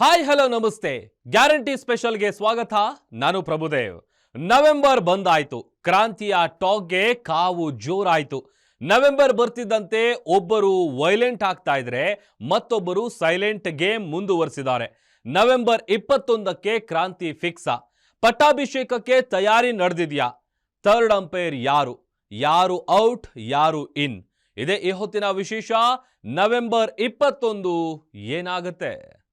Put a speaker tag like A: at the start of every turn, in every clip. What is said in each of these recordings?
A: Hi, hello, ನಮಸ್ತೆ. Guarantee ಸ್ಪೆಷಲ್ಗೆ ಸ್ವಾಗತ. ನಾನು ಪ್ರಭುದೇವ್. ನವೆಂಬರ್ ಬಂದಾಯ್ತು. ಕ್ರಾಂತಿಯ ಟಾಕ್ಗೆ ಕಾವು ಜೋರಾಯ್ತು. ನವೆಂಬರ್ ಬರ್ತಿದ್ದಂತೆ ಒಬ್ಬರು ವೈಲೆಂಟ್ ಆಗ್ತಾ ಇದ್ರೆ ಮತ್ತೊಬ್ಬರು ಸೈಲೆಂಟ್ ಗೇಮ್ ಮುಂದುವರಿಸಿದ್ದಾರೆ. ನವೆಂಬರ್ ಇಪ್ಪತ್ತೊಂದಕ್ಕೆ ಕ್ರಾಂತಿ ಫಿಕ್ಸ. ಪಟ್ಟಾಭಿಷೇಕಕ್ಕೆ ತಯಾರಿ ನಡೆದಿದ್ಯಾ? ಥರ್ಡ್ ಅಂಪೈರ್ ಯಾರು? ಯಾರು ಔಟ್, ಯಾರು ಇನ್? ಇದೇ ಈ ಹೊತ್ತಿನ ವಿಶೇಷ. ನವೆಂಬರ್ ಇಪ್ಪತ್ತೊಂದು ಏನಾಗುತ್ತೆ?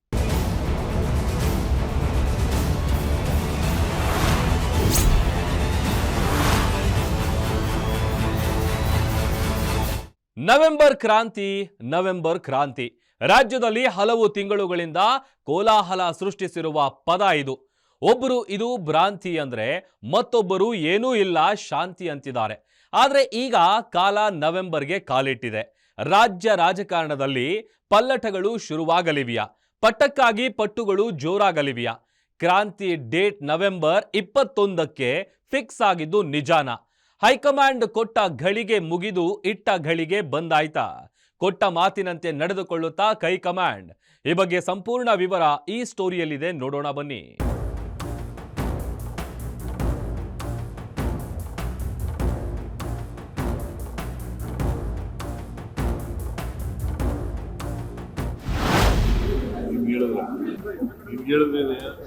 A: ನವೆಂಬರ್ ಕ್ರಾಂತಿ ನವೆಂಬರ್ ಕ್ರಾಂತಿ. ರಾಜ್ಯದಲ್ಲಿ ಹಲವು ತಿಂಗಳುಗಳಿಂದ ಕೋಲಾಹಲ ಸೃಷ್ಟಿಸಿರುವ ಪದ ಇದು. ಒಬ್ಬರು ಇದು ಭ್ರಾಂತಿ ಅಂದ್ರೆ ಮತ್ತೊಬ್ಬರು ಏನೂ ಇಲ್ಲ, ಶಾಂತಿ ಅಂತಿದ್ದಾರೆ. ಆದ್ರೆ ಈಗ ಕಾಲ ನವೆಂಬರ್ಗೆ ಕಾಲಿಟ್ಟಿದೆ. ರಾಜ್ಯ ರಾಜಕಾರಣದಲ್ಲಿ ಪಲ್ಲಟಗಳು ಶುರುವಾಗಲಿವೆಯಾ? ಪಟ್ಟಕ್ಕಾಗಿ ಪಟ್ಟುಗಳು ಜೋರಾಗಲಿವೆಯಾ? ಕ್ರಾಂತಿ ಡೇಟ್ ನವೆಂಬರ್ ಇಪ್ಪತ್ತೊಂದಕ್ಕೆ ಫಿಕ್ಸ್ ಆಗಿದ್ದು ನಿಜಾನ? ಹೈಕಮಾಂಡ್ ಕೊಟ್ಟ ಘಳಿಗೆ ಮುಗಿದು ಇಟ್ಟ ಘಳಿಗೆ ಬಂದಾಯ್ತಾ? ಕೊಟ್ಟ ಮಾತಿನಂತೆ ನಡೆದುಕೊಳ್ಳುತ್ತಾ ಕೈಕಮಾಂಡ್? ಈ ಬಗ್ಗೆ ಸಂಪೂರ್ಣ ವಿವರ ಈ ಸ್ಟೋರಿಯಲ್ಲಿದೆ. ನೋಡೋಣ ಬನ್ನಿ.
B: ಹೇಳಿದ್ರ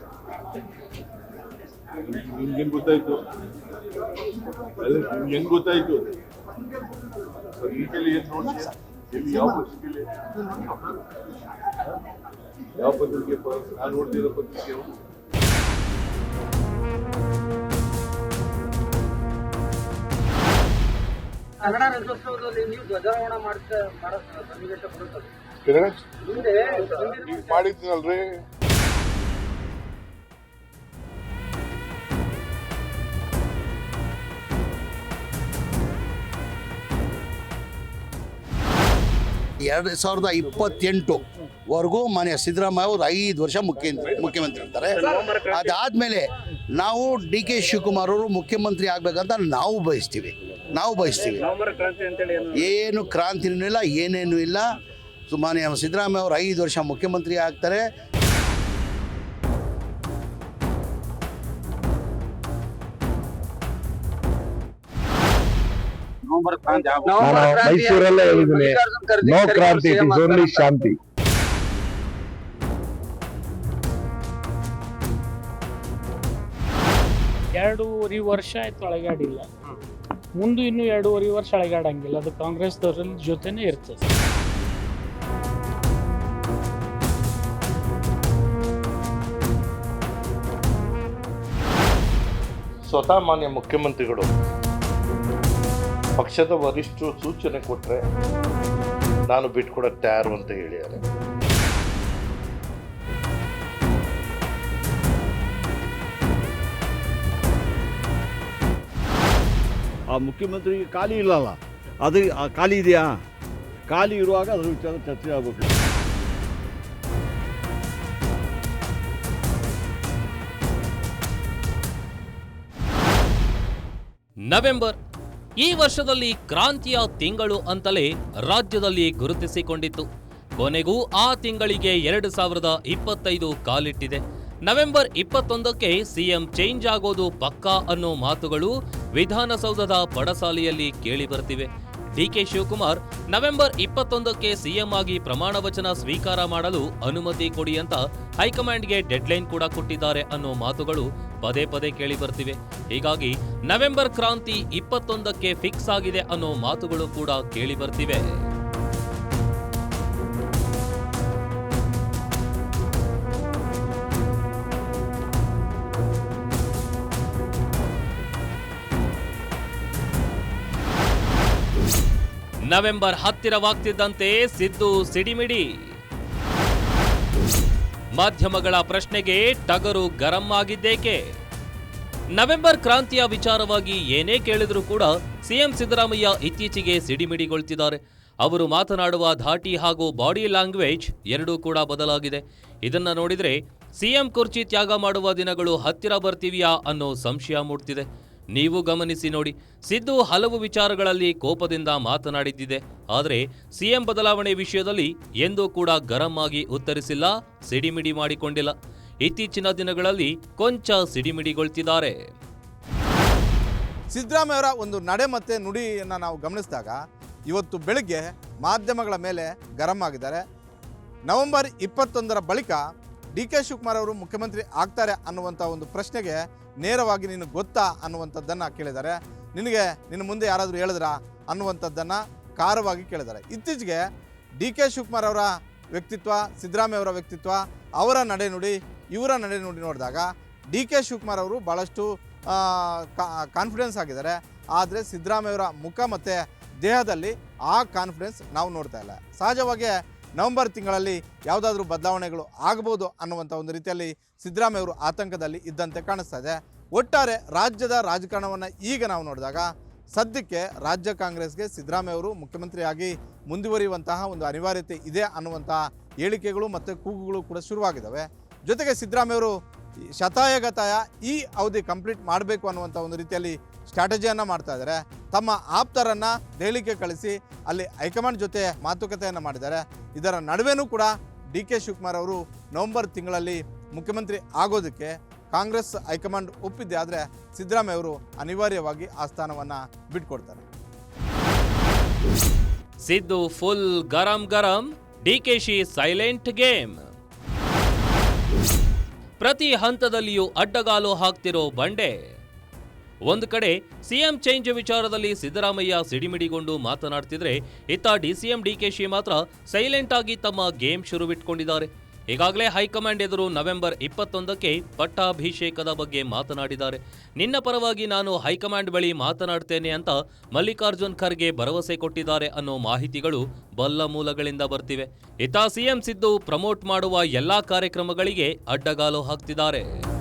B: ನಿಮ್ಗೆ ಹೆಂಗ್ ಗೊತ್ತಾಯ್ತು. ಅದೇ ನಿಮ್ಗೆ ಹೆಂಗ್ ಗೊತ್ತಾಯ್ತು? ಪತ್ರಿಕೆಯಲ್ಲಿ ಏನ್ ನೋಡಿ? ಯಾವ ಪತ್ರಿಕೆಯಲ್ಲಿ ಯಾವ ಪತ್ರಿಕೆ? ನಾನು ನೋಡ್ತಿರೋ ಪತ್ರಿಕೆ?
C: ಕನ್ನಡ ರಾಜ್ಯೋತ್ಸವದಲ್ಲಿ ನೀವು ಧ್ವಜಾರೋಹಣ ಮಾಡ್ತಾ ಮಾಡೋ ಸನ್ನಿವೇಶ ಬರುತ್ತದೆ
B: ಕನ್ನಡ?
C: ಮುಂದೆ
D: ಎರಡು ಸಾವಿರದ ಇಪ್ಪತ್ತೆಂಟು ವರೆಗೂ ಮಾನ್ಯ ಸಿದ್ದರಾಮಯ್ಯ ಅವರು ಐದು ವರ್ಷ ಮುಖ್ಯ ಮುಖ್ಯಮಂತ್ರಿ ಇರ್ತಾರೆ ಅದಾದಮೇಲೆ ನಾವು ಡಿ ಕೆ ಶಿವಕುಮಾರ್ ಅವರು ಮುಖ್ಯಮಂತ್ರಿ ಆಗಬೇಕಂತ ನಾವು ಬಯಸ್ತೀವಿ. ನಾವು ಬಯಸ್ತೀವಿ. ಏನು ಕ್ರಾಂತಿನೂ ಇಲ್ಲ, ಏನೇನೂ ಇಲ್ಲ. ಸೊ ಮಾನ್ಯ ಸಿದ್ದರಾಮಯ್ಯ ಅವರು ಐದು ವರ್ಷ ಮುಖ್ಯಮಂತ್ರಿ ಆಗ್ತಾರೆ.
C: ನವೆಂಬರ್ ಕ್ರಾಂತಿ
E: ನಾನು ಮೈಸೂರಲ್ಲೇ ಹೇಳಿದ್ದೀನಿ ನೋ ಕ್ರಾಂತಿ ಇಟ್ ಇಸ್ ಓನ್ಲಿ ಶಾಂತಿ.
F: ಎರಡೂವರೆ ವರ್ಷ ಆಯ್ತು ಅಳಗಾಡಿಲ್ಲ. ಮುಂದೆ ಇನ್ನೂ ಎರಡೂವರೆ ವರ್ಷ ಅಳಗಾಡಂಗಿಲ್ಲ. ಅದು ಕಾಂಗ್ರೆಸ್ದವ್ರಲ್ಲಿ ಜೊತೆನೇ ಇರ್ತದೆ.
G: ಸ್ವತಃ ಮಾನ್ಯ ಮುಖ್ಯಮಂತ್ರಿಗಳು ಪಕ್ಷದ ವರಿಷ್ಠರು ಸೂಚನೆ ಕೊಟ್ಟರೆ ನಾನು ಬಿಟ್ಕೊಡಕ್ಕೆ ತಯಾರು ಅಂತ ಹೇಳಿದ್ದಾರೆ.
E: ಆ ಮುಖ್ಯಮಂತ್ರಿಗೆ ಖಾಲಿ ಇಲ್ಲಲ್ಲ? ಅದು ಆ ಖಾಲಿ ಇದೆಯಾ? ಖಾಲಿ ಇರುವಾಗ ಅದ್ರ ವಿಚಾರ ಚರ್ಚೆ ಆಗಬೇಕು.
A: ನವೆಂಬರ್ ಈ ವರ್ಷದಲ್ಲಿ ಕ್ರಾಂತಿಯ ತಿಂಗಳು ಅಂತಲೇ ರಾಜ್ಯದಲ್ಲಿ ಗುರುತಿಸಿಕೊಂಡಿತ್ತು. ಕೊನೆಗೂ ಆ ತಿಂಗಳಿಗೆ ಎರಡು ಸಾವಿರದ ಇಪ್ಪತ್ತೈದು ಕಾಲಿಟ್ಟಿದೆ. ನವೆಂಬರ್ ಇಪ್ಪತ್ತೊಂದಕ್ಕೆ ಸಿಎಂ ಚೇಂಜ್ ಆಗೋದು ಪಕ್ಕಾ ಅನ್ನೋ ಮಾತುಗಳು ವಿಧಾನಸೌಧದ ಪಡಸಾಲೆಯಲ್ಲಿ ಕೇಳಿಬರ್ತಿವೆ ಡಿಕೆ ಶಿವಕುಮಾರ್, ನವೆಂಬರ್ ಇಪ್ಪತ್ತೊಂದಕ್ಕೆ ಸಿಎಂ ಆಗಿ ಪ್ರಮಾಣ ವಚನ ಸ್ವೀಕಾರ ಮಾಡಲು ಅನುಮತಿ ಕೊಡಿ ಅಂತ ಹೈಕಮಾಂಡ್ಗೆ ಡೆಡ್ಲೈನ್ ಕೂಡ ಕೊಟ್ಟಿದ್ದಾರೆ ಅನ್ನೋ ಮಾತುಗಳು ಪದೇ ಪದೇ ಕೇಳಿ ಬರ್ತಿವೆ. ಹೀಗಾಗಿ ನವೆಂಬರ್ ಕ್ರಾಂತಿ ಇಪ್ಪತ್ತೊಂದಕ್ಕೆ ಫಿಕ್ಸ್ ಆಗಿದೆ ಅನ್ನೋ ಮಾತುಗಳು ಕೂಡ ಕೇಳಿ ಬರ್ತಿವೆ. ನವೆಂಬರ್ ಹತ್ತಿರವಾಗ್ತಿದ್ದಂತೆ ಸಿದ್ದು ಸಿಡಿಮಿಡಿ. ಮಾಧ್ಯಮಗಳ ಪ್ರಶ್ನೆಗೆ ಟಗರು ಗರಂ ಆಗಿದ್ದೇಕೆ? ನವೆಂಬರ್ ಕ್ರಾಂತಿಯ ವಿಚಾರವಾಗಿ ಏನೇ ಕೇಳಿದರೂ ಕೂಡ ಸಿಎಂ ಸಿದ್ದರಾಮಯ್ಯ ಇತ್ತೀಚೆಗೆ ಸಿಡಿಮಿಡಿಗೊಳ್ತಿದ್ದಾರೆ. ಅವರು ಮಾತನಾಡುವ ಧಾಟಿ ಹಾಗೂ ಬಾಡಿ ಲ್ಯಾಂಗ್ವೇಜ್ ಎರಡೂ ಕೂಡ ಬದಲಾಗಿದೆ. ಇದನ್ನ ನೋಡಿದರೆ ಸಿಎಂ ಕುರ್ಚಿ ತ್ಯಾಗ ಮಾಡುವ ದಿನಗಳು ಹತ್ತಿರ ಬರ್ತೀವಿಯಾ ಅನ್ನೋ ಸಂಶಯ ಮೂಡ್ತಿದೆ. ನೀವು ಗಮನಿಸಿ ನೋಡಿ. ಸಿದ್ದು ಹಲವು ವಿಚಾರಗಳಲ್ಲಿ ಕೋಪದಿಂದ ಮಾತನಾಡಿದ್ದಿದೆ. ಆದರೆ ಸಿಎಂ ಬದಲಾವಣೆ ವಿಷಯದಲ್ಲಿ ಎಂದೂ ಕೂಡ ಗರಂ ಆಗಿ ಉತ್ತರಿಸಿಲ್ಲ, ಸಿಡಿಮಿಡಿ ಮಾಡಿಕೊಂಡಿಲ್ಲ. ಇತ್ತೀಚಿನ ದಿನಗಳಲ್ಲಿ ಕೊಂಚ ಸಿಡಿಮಿಡಿಗೊಳ್ತಿದ್ದಾರೆ.
H: ಸಿದ್ದರಾಮಯ್ಯವರ ಒಂದು ನಡೆ ಮತ್ತು ನುಡಿಯನ್ನು ನಾವು ಗಮನಿಸಿದಾಗ, ಇವತ್ತು ಬೆಳಗ್ಗೆ ಮಾಧ್ಯಮಗಳ ಮೇಲೆ ಗರಂ ಆಗಿದ್ದಾರೆ. ನವೆಂಬರ್ ಇಪ್ಪತ್ತೊಂದರ ಬಳಿಕ ಡಿ ಕೆ ಶಿವಕುಮಾರ್ ಅವರು ಮುಖ್ಯಮಂತ್ರಿ ಆಗ್ತಾರೆ ಅನ್ನುವಂಥ ಒಂದು ಪ್ರಶ್ನೆಗೆ ನೇರವಾಗಿ ನಿನಗೆ ಗೊತ್ತಾ ಅನ್ನುವಂಥದ್ದನ್ನು ಕೇಳಿದ್ದಾರೆ ನಿನಗೆ ನಿನ್ನ ಮುಂದೆ ಯಾರಾದರೂ ಹೇಳಿದ್ರಾ ಅನ್ನುವಂಥದ್ದನ್ನು ಖಾರವಾಗಿ ಕೇಳಿದ್ದಾರೆ ಇತ್ತೀಚೆಗೆ ಡಿ ಕೆ ಶಿವಕುಮಾರ್ ಅವರ ವ್ಯಕ್ತಿತ್ವ, ಸಿದ್ದರಾಮಯ್ಯ ಅವರ ವ್ಯಕ್ತಿತ್ವ, ಅವರ ನಡೆನುಡಿ ಇವರ ನಡೆನುಡಿ ನೋಡಿದಾಗ ಡಿ ಕೆ ಶಿವಕುಮಾರ್ ಅವರು ಭಾಳಷ್ಟು ಕಾನ್ಫಿಡೆನ್ಸ್ ಆಗಿದ್ದಾರೆ. ಆದರೆ ಸಿದ್ದರಾಮಯ್ಯವರ ಮುಖ ಮತ್ತು ದೇಹದಲ್ಲಿ ಆ ಕಾನ್ಫಿಡೆನ್ಸ್ ನಾವು ನೋಡ್ತಾ ಇಲ್ಲ. ಸಹಜವಾಗಿ ನವೆಂಬರ್ ತಿಂಗಳಲ್ಲಿ ಯಾವುದಾದ್ರೂ ಬದಲಾವಣೆಗಳು ಆಗ್ಬೋದು ಅನ್ನುವಂಥ ಒಂದು ರೀತಿಯಲ್ಲಿ ಸಿದ್ದರಾಮಯ್ಯವರು ಆತಂಕದಲ್ಲಿ ಇದ್ದಂತೆ ಕಾಣಿಸ್ತಾ ಇದೆ. ಒಟ್ಟಾರೆ ರಾಜ್ಯದ ರಾಜಕಾರಣವನ್ನು ಈಗ ನಾವು ನೋಡಿದಾಗ ಸದ್ಯಕ್ಕೆ ರಾಜ್ಯ ಕಾಂಗ್ರೆಸ್ಗೆ ಸಿದ್ದರಾಮಯ್ಯವರು ಮುಖ್ಯಮಂತ್ರಿಯಾಗಿ ಮುಂದುವರಿಯುವಂತಹ ಒಂದು ಅನಿವಾರ್ಯತೆ ಇದೆ ಅನ್ನುವಂತಹ ಹೇಳಿಕೆಗಳು ಮತ್ತು ಕೂಗುಗಳು ಕೂಡ ಶುರುವಾಗಿದ್ದಾವೆ ಜೊತೆಗೆ ಸಿದ್ದರಾಮಯ್ಯವರು ಅವರು ಶತಾಯಗತಾಯ ಈ ಅವಧಿ ಕಂಪ್ಲೀಟ್ ಮಾಡಬೇಕು ಅನ್ನುವಂಥ ಒಂದು ರೀತಿಯಲ್ಲಿ ಸ್ಟ್ರಾಟಜಿಯನ್ನು ಮಾಡ್ತಾ ಇದ್ದಾರೆ. ತಮ್ಮ ಆಪ್ತರನ್ನು ದೆಹಲಿಗೆ ಕಳಿಸಿ ಅಲ್ಲಿ ಹೈಕಮಾಂಡ್ ಜೊತೆ ಮಾತುಕತೆಯನ್ನು ಮಾಡಿದ್ದಾರೆ. ಇದರ ನಡುವೆನೂ ಕೂಡ ಡಿ ಕೆ ಶಿವಕುಮಾರ್ ಅವರು ನವೆಂಬರ್ ತಿಂಗಳಲ್ಲಿ ಮುಖ್ಯಮಂತ್ರಿ ಆಗೋದಕ್ಕೆ ಕಾಂಗ್ರೆಸ್ ಹೈಕಮಾಂಡ್ ಒಪ್ಪಿದ್ದೆ ಆದರೆ ಸಿದ್ದರಾಮಯ್ಯ ಅವರು ಅನಿವಾರ್ಯವಾಗಿ ಆ ಸ್ಥಾನವನ್ನು ಬಿಟ್ಕೊಡ್ತಾರೆ.
A: ಸಿದ್ದು ಫುಲ್ ಗರಂ ಗರಂ ಡಿಕೆಶಿ ಸೈಲೆಂಟ್ ಗೇಮ್. ಪ್ರತಿ ಹಂತದಲ್ಲಿಯೂ ಅಡ್ಡಗಾಲು ಹಾಕ್ತಿರೋ ಬಂಡೆ. ಒಂದು ಕಡೆ ಸಿಎಂ ಚೇಂಜ್ ವಿಚಾರದಲ್ಲಿ ಸಿದ್ದರಾಮಯ್ಯ ಸಿಡಿಮಿಡಿಗೊಂಡು ಮಾತನಾಡ್ತಿದ್ರೆ, ಇತ್ತ ಡಿಸಿಎಂ ಡಿಕೆಶಿ ಮಾತ್ರ ಸೈಲೆಂಟ್ ಆಗಿ ತಮ್ಮ ಗೇಮ್ ಶುರುವಿಟ್ಕೊಂಡಿದ್ದಾರೆ. ಈಗಾಗಲೇ ಹೈಕಮಾಂಡ್ ಎದುರು ನವೆಂಬರ್ ಇಪ್ಪತ್ತೊಂದಕ್ಕೆ ಪಟ್ಟಾಭಿಷೇಕದ ಬಗ್ಗೆ ಮಾತನಾಡಿದ್ದಾರೆ. ನಿನ್ನ ಪರವಾಗಿ ನಾನು ಹೈಕಮಾಂಡ್ ಬಳಿ ಮಾತನಾಡ್ತೇನೆ ಅಂತ ಮಲ್ಲಿಕಾರ್ಜುನ್ ಖರ್ಗೆ ಭರವಸೆ ಕೊಟ್ಟಿದ್ದಾರೆ ಅನ್ನೋ ಮಾಹಿತಿಗಳು ಬಲ್ಲ ಮೂಲಗಳಿಂದ ಬರ್ತಿವೆ. ಇತ್ತ ಸಿಎಂ ಸಿದ್ದು ಪ್ರಮೋಟ್ ಮಾಡುವ ಎಲ್ಲಾ ಕಾರ್ಯಕ್ರಮಗಳಿಗೆ ಅಡ್ಡಗಾಲು ಹಾಕ್ತಿದ್ದಾರೆ.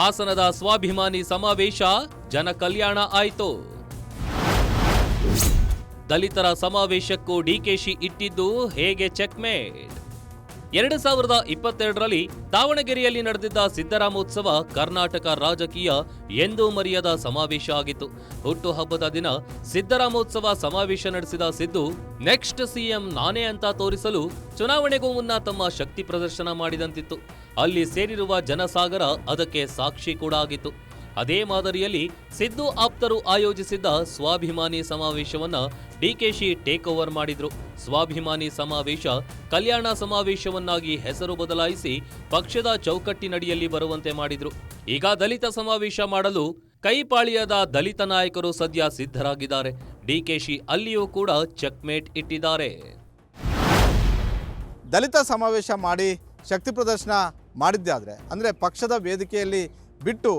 A: ಹಾಸನದ ಸ್ವಾಭಿಮಾನಿ ಸಮಾವೇಶ, ಜನಕಲ್ಯಾಣ ಆಯಿತು. ದಲಿತರ ಸಮಾವೇಶಕ್ಕೂ ಡಿಕೆಶಿ ಇಟ್ಟಿದ್ದು ಹೇಗೆ ಚೆಕ್ಮೇಟ್ ಎರಡು ಸಾವಿರದ ಇಪ್ಪತ್ತೆರಡರಲ್ಲಿ ದಾವಣಗೆರೆಯಲ್ಲಿ ನಡೆದಿದ್ದ ಸಿದ್ದರಾಮೋತ್ಸವ ಕರ್ನಾಟಕ ರಾಜಕೀಯ ಎಂದೂ ಮರೆಯದ ಸಮಾವೇಶ ಆಗಿತ್ತು. ಹುಟ್ಟುಹಬ್ಬದ ದಿನ ಸಿದ್ದರಾಮೋತ್ಸವ ಸಮಾವೇಶ ನಡೆಸಿದ ಸಿದ್ದು, ನೆಕ್ಸ್ಟ್ ಸಿಎಂ ನಾನೇ ಅಂತ ತೋರಿಸಲು ಚುನಾವಣೆಗೂ ಮುನ್ನ ತಮ್ಮ ಶಕ್ತಿ ಪ್ರದರ್ಶನ ಮಾಡಿದಂತಿತ್ತು. ಅಲ್ಲಿ ಸೇರಿರುವ ಜನಸಾಗರ ಅದಕ್ಕೆ ಸಾಕ್ಷಿ ಕೂಡ ಆಗಿತ್ತು. ಅದೇ ಮಾದರಿಯಲ್ಲಿ ಸಿದ್ದು ಆಪ್ತರು ಆಯೋಜಿಸಿದ್ದ ಸ್ವಾಭಿಮಾನಿ ಸಮಾವೇಶವನ್ನ ಡಿಕೆಶಿ ಟೇಕ್ ಓವರ್ ಮಾಡಿದ್ರು. ಸ್ವಾಭಿಮಾನಿ ಸಮಾವೇಶ ಕಲ್ಯಾಣ ಸಮಾವೇಶವನ್ನಾಗಿ ಹೆಸರು ಬದಲಾಯಿಸಿ ಪಕ್ಷದ ಚೌಕಟ್ಟಿನಡಿಯಲ್ಲಿ ಬರುವಂತೆ ಮಾಡಿದ್ರು. ಈಗ ದಲಿತ ಸಮಾವೇಶ ಮಾಡಲು ಕೈಪಾಳಿಯದ ದಲಿತ ನಾಯಕರು ಸದ್ಯ ಸಿದ್ಧರಾಗಿದ್ದಾರೆ. ಡಿಕೆಶಿ ಅಲ್ಲಿಯೂ ಕೂಡ ಚೆಕ್ಮೇಟ್ ಇಟ್ಟಿದ್ದಾರೆ.
H: ದಲಿತ ಸಮಾವೇಶ ಮಾಡಿ ಶಕ್ತಿ ಪ್ರದರ್ಶನ ಮಾಡಿದ್ದೆ ಆದರೆ ಅಂದರೆ ಪಕ್ಷದ ವೇದಿಕೆಯಲ್ಲಿ ಬಿಟ್ಟು